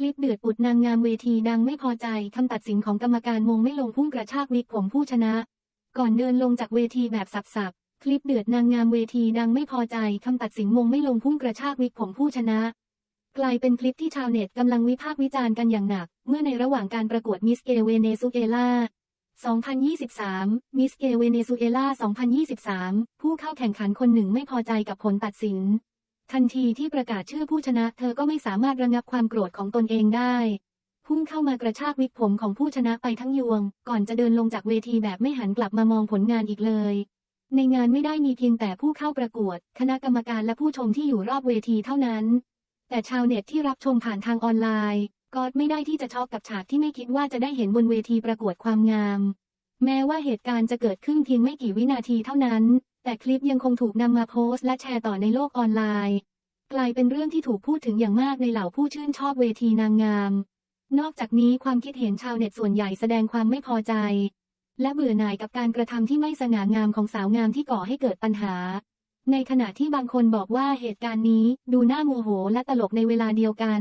คลิปเดือดปุดนางงามเวทีดังไม่พอใจคำตัดสินของกรรมการมงไม่ลงพุ่งกระชากวิกผมผู้ชนะ ก่อนเดินลงจากเวทีแบบสับๆ คลิปเดือดนางงามเวทีดังไม่พอใจคำตัดสินมงไม่ลงพุ่งกระชากวิกผมผู้ชนะ กลายเป็นคลิปที่ชาวเน็ตกำลังวิพากษ์วิจารณ์กันอย่างหนัก เมื่อในระหว่างการประกวดมิสเกเวเนซุเอลา2023 มิสเกเวเนซุเอลา2023 ผู้เข้าแข่งขันคนหนึ่งไม่พอใจกับผลตัดสิน ทันทีที่ประกาศชื่อผู้ชนะ เธอก็ไม่สามารถระงับความโกรธของตนเองได้ พุ่งเข้ามากระชากวิกผมของผู้ชนะไปทั้งยวง ก่อนจะเดินลงจากเวทีแบบไม่หันกลับมามองผลงานอีกเลย ในงานไม่ได้มีเพียงแต่ผู้เข้าประกวด คณะกรรมการและผู้ชมที่อยู่รอบเวทีเท่านั้น แต่ชาวเน็ตที่รับชมผ่านทางออนไลน์ ก็ไม่ได้ที่จะช็อกกับฉากที่ไม่คิดว่าจะได้เห็นบนเวทีประกวดความงาม แม้ว่าเหตุการณ์จะเกิดขึ้นเพียงไม่กี่วินาทีเท่านั้น แต่คลิปยังคงถูกนำมาโพสต์และแชร์ต่อในโลกออนไลน์ กลายเป็นเรื่องที่ถูกพูดถึงอย่างมากในเหล่าผู้ชื่นชอบเวทีนางงาม นอกจากนี้ความคิดเห็นชาวเน็ตส่วนใหญ่แสดงความไม่พอใจ และเบื่อหน่ายกับการกระทำที่ไม่สง่างามของสาวงามที่ก่อให้เกิดปัญหา ในขณะที่บางคนบอกว่าเหตุการณ์นี้ดูน่าโมโหและตลกในเวลาเดียวกัน